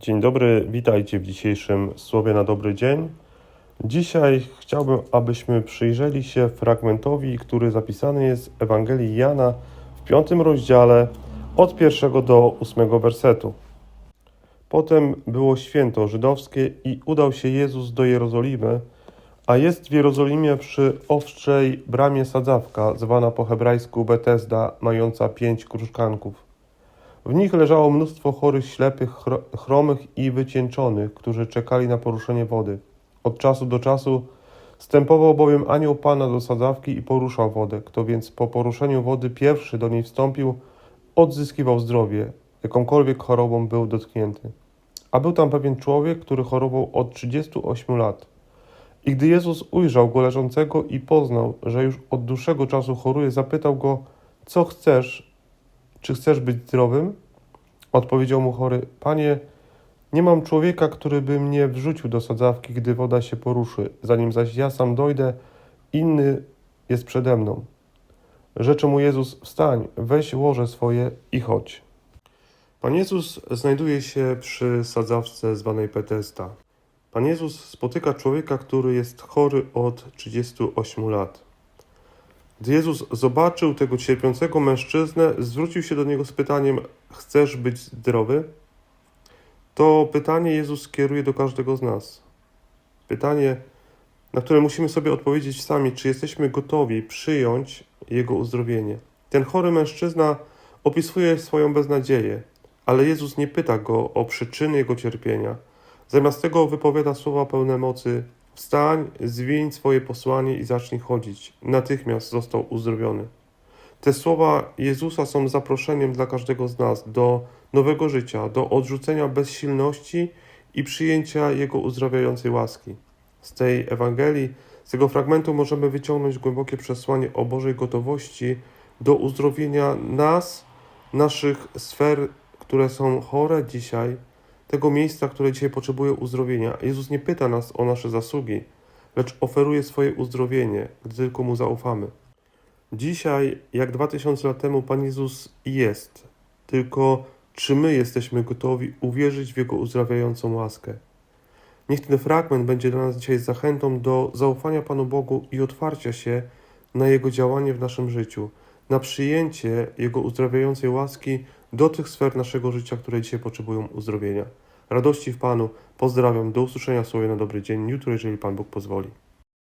Dzień dobry, witajcie w dzisiejszym Słowie na dobry dzień. Dzisiaj chciałbym, abyśmy przyjrzeli się fragmentowi, który zapisany jest w Ewangelii Jana w piątym rozdziale od pierwszego do ósmego wersetu. Potem było święto żydowskie i udał się Jezus do Jerozolimy, a jest w Jerozolimie przy owczej bramie sadzawka, zwana po hebrajsku Betesda, mająca pięć krużganków. W nich leżało mnóstwo chorych, ślepych, chro- chromych i wycieńczonych, którzy czekali na poruszenie wody. Od czasu do czasu stępował bowiem anioł Pana do sadzawki i poruszał wodę. Kto więc po poruszeniu wody pierwszy do niej wstąpił, odzyskiwał zdrowie, jakąkolwiek chorobą był dotknięty. A był tam pewien człowiek, który chorował od 38 lat. I gdy Jezus ujrzał go leżącego i poznał, że już od dłuższego czasu choruje, zapytał go, co chcesz, czy chcesz być zdrowym? Odpowiedział mu chory: Panie, nie mam człowieka, który by mnie wrzucił do sadzawki, gdy woda się poruszy. Zanim zaś ja sam dojdę, inny jest przede mną. Rzeczy mu Jezus: Wstań, weź łoże swoje i chodź. Pan Jezus znajduje się przy sadzawce zwanej Petesta. Pan Jezus spotyka człowieka, który jest chory od 38 lat. Gdy Jezus zobaczył tego cierpiącego mężczyznę, zwrócił się do niego z pytaniem: Chcesz być zdrowy? To pytanie Jezus kieruje do każdego z nas. Pytanie, na które musimy sobie odpowiedzieć sami, czy jesteśmy gotowi przyjąć Jego uzdrowienie. Ten chory mężczyzna opisuje swoją beznadzieję, ale Jezus nie pyta go o przyczyny jego cierpienia. Zamiast tego wypowiada słowa pełne mocy: Wstań, zwiń swoje posłanie i zacznij chodzić. Natychmiast został uzdrowiony. Te słowa Jezusa są zaproszeniem dla każdego z nas do nowego życia, do odrzucenia bezsilności i przyjęcia Jego uzdrawiającej łaski. Z tej Ewangelii, z tego fragmentu możemy wyciągnąć głębokie przesłanie o Bożej gotowości do uzdrowienia nas, naszych sfer, które są chore dzisiaj, tego miejsca, które dzisiaj potrzebuje uzdrowienia. Jezus nie pyta nas o nasze zasługi, lecz oferuje swoje uzdrowienie, gdy tylko Mu zaufamy. Dzisiaj, jak dwa tysiące lat temu, Pan Jezus jest. Tylko czy my jesteśmy gotowi uwierzyć w Jego uzdrawiającą łaskę? Niech ten fragment będzie dla nas dzisiaj zachętą do zaufania Panu Bogu i otwarcia się na Jego działanie w naszym życiu, na przyjęcie Jego uzdrawiającej łaski do tych sfer naszego życia, które dzisiaj potrzebują uzdrowienia. Radości w Panu. Pozdrawiam. Do usłyszenia słowie na dobry dzień jutro, jeżeli Pan Bóg pozwoli.